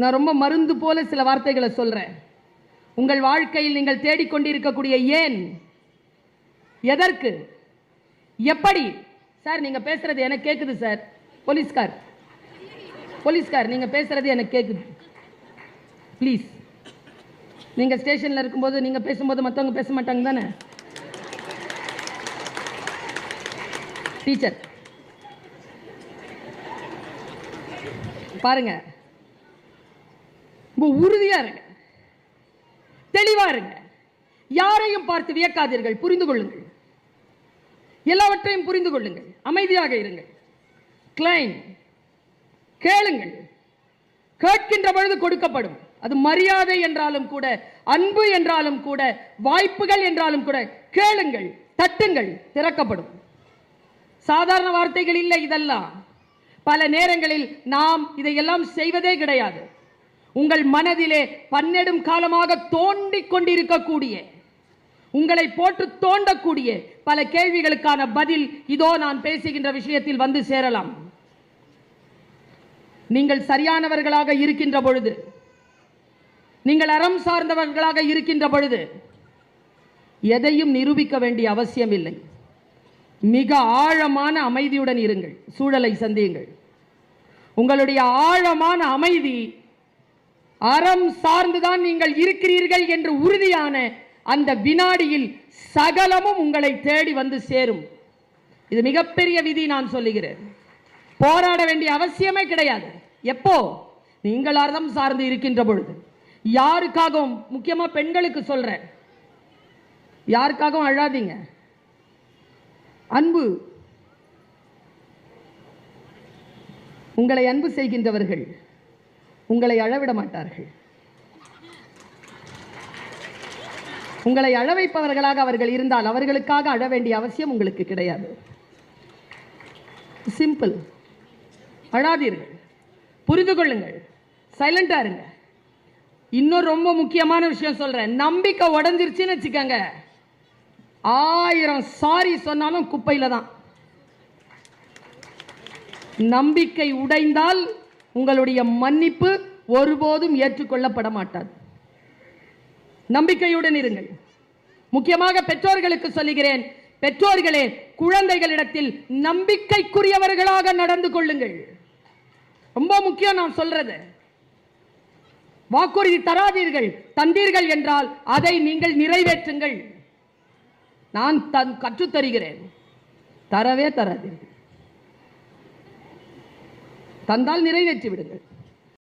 நான் ரொம்ப மருந்து போல சில வார்த்தைகளை சொல்கிறேன் உங்கள் வாழ்க்கையில் நீங்கள் தேடிக்கொண்டிருக்கக்கூடிய ஏன்? எதற்கு? எப்படி? சார் நீங்கள் பேசுறது எனக்கு கேட்குது சார். போலீஸ்கார். போலீஸ்கார் நீங்கள் பேசுறது எனக்கு கேட்குது ப்ளீஸ். நீங்கள் ஸ்டேஷனில் இருக்கும்போது நீங்கள் பேசும்போது மற்றவங்க பேச மாட்டாங்க தானே? டீச்சர். பாருங்கள் ரொம்ப உறுதியா இருங்க. தெளிவா இருங்க. யாரையும் பார்த்து வியக்காதீர்கள். புரிந்து கொள்ளுங்கள். எல்லாவற்றையும் புரிந்து கொள்ளுங்கள். அமைதியாக இருங்கள். கிளைம் கேளுங்கள். கேட்கின்ற பொழுது கொடுக்கப்படும். அது மரியாதை என்றாலும் கூட அன்பு என்றாலும் கூட வாய்ப்புகள் என்றாலும் கூட கேளுங்கள் தட்டுங்கள் திறக்கப்படும். சாதாரண வார்த்தைகள் இல்லை இதெல்லாம். பல நேரங்களில் நாம் இதையெல்லாம் செய்வதே கிடையாது. உங்கள் மனதிலே பன்னெடும் காலமாக தோண்டிக் கொண்டிருக்கக்கூடிய உங்களை போட்டு தோண்டக்கூடிய பல கேள்விகளுக்கான பதில் இதோ நான் பேசுகின்ற விஷயத்தில் வந்து சேரலாம். நீங்கள் சரியானவர்களாக இருக்கின்ற பொழுது நீங்கள் அறம் சார்ந்தவர்களாக இருக்கின்ற பொழுது எதையும் நிரூபிக்க வேண்டிய அவசியம் இல்லை மிக ஆழமான அமைதியுடன் இருங்கள் சூழலை சந்தியுங்கள். உங்களுடைய ஆழமான அமைதி அறம் சார்ந்துதான் நீங்கள் இருக்கிறீர்கள் என்று உறுதியான அந்த வினாடியில் சகலமும் உங்களை தேடி வந்து சேரும். இது மிகப்பெரிய விதி நான் சொல்லுகிறேன். போராட வேண்டிய அவசியமே கிடையாது. எப்போ? நீங்கள் அறம் சார்ந்து இருக்கின்ற பொழுது. யாருக்காகவும் முக்கியமா பெண்களுக்கு சொல்றேன். யாருக்காகவும் அழாதீங்க. அன்பு. உங்களை அன்பு செய்கின்றவர்கள். உங்களை அழவிட மாட்டார்கள். உங்களை அழவைப்பவர்களாக அவர்கள் இருந்தால் அவர்களுக்காக அழ வேண்டிய அவசியம் உங்களுக்கு கிடையாது. சிம்பிள் அழாதீர்கள். புரிந்து கொள்ளுங்கள். சைலண்டா இருங்க. இன்னும் ரொம்ப முக்கியமான விஷயம் சொல்றேன். நம்பிக்கை உடஞ்சிருச்சுன்னு வச்சுக்கோங்க. ஆயிரம் சாரி சொன்னாலும் குப்பையில தான். நம்பிக்கை உடைந்தால் உங்களுடைய மன்னிப்பு ஒருபோதும் ஏற்றுக்கொள்ளப்பட மாட்டாது நம்பிக்கையுடன் இருங்கள். முக்கியமாக பெற்றோர்களுக்கு சொல்லுகிறேன் பெற்றோர்களே குழந்தைகளிடத்தில் நம்பிக்கைக்குரியவர்களாக நடந்து கொள்ளுங்கள். ரொம்ப முக்கியம் நான் சொல்றது. வாக்குறுதி தராதீர்கள் தந்தீர்கள் என்றால் அதை நீங்கள் நிறைவேற்றுங்கள். நான் தன் கற்றுத்தருகிறேன். தரவே தராதீர்கள். தந்தால் நிறைவேற்றி விடுங்கள்